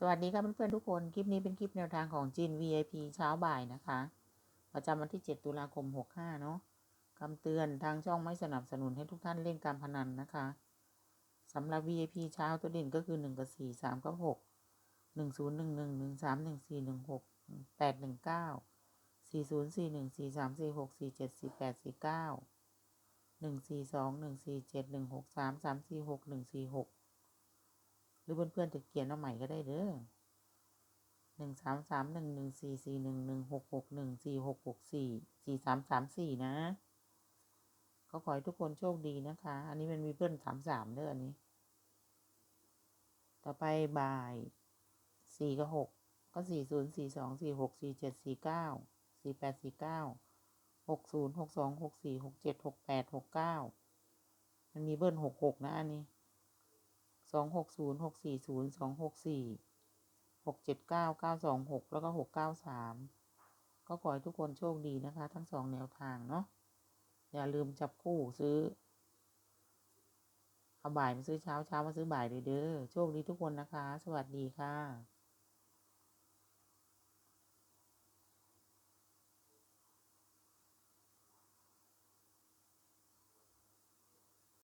สวัสดีครับเพื่อนๆทุกคน คลิปนี้เป็นคลิปแนวทางของจีน VIP เช้าบ่ายนะคะ ประจำวันที่ 7 ตุลาคม 65 เนาะคำเตือนทางช่องไม่สนับสนุนให้ทุกท่านเล่นการพนันนะคะสำหรับ VIP เช้าตัวเด่นก็คือ 1 กับ 4 3 กับ 6 1 0 1 1 1 3 1 4 1 6 8 1 9 4 0 4 1 4 3 4 6 4 7 4 8 4 9 1 4 2 1 4 7 1 6 3 3 4 6 1 4 6 หรือเพื่อนๆจะเขียนเอาใหม่ก็ได้เด้อหนึ่งสามสามหนึ่งหนึ่งสี่สี่หนึ่งหนึ่งหกหกหนึ่งสี่หกหกสี่สี่สามสามสี่นะก็ขอให้ทุกคนโชคดีนะคะ อันนี้มันมีเพื่อนสามสามเด้ออันนี้ ต่อไปบ่ายสี่กับหกก็สี่ศูนย์สี่สองสี่หกสี่เจ็ดสี่เก้าสี่แปดสี่เก้าหกศูนย์หกสองหกสี่หกเจ็ดหกแปดหกเก้ามันมีเบิ้ลหกหกนะอันนี้ องหกศูนย์หกสี่ศูนย์สองหกสี่หกเจ็ดเก้าเก้าสองหกแล้วก็หกเก้าสามก็ขอให้ทุกคนโชคดีนะคะ ทั้งสองแนวทางเนาะอย่าลืมจับคู่ซื้อเอาบ่ายมาซื้อเช้าเช้ามาซื้อบ่ายเลยเด้อโชคดีทุกคนนะคะ สวัสดีค่ะ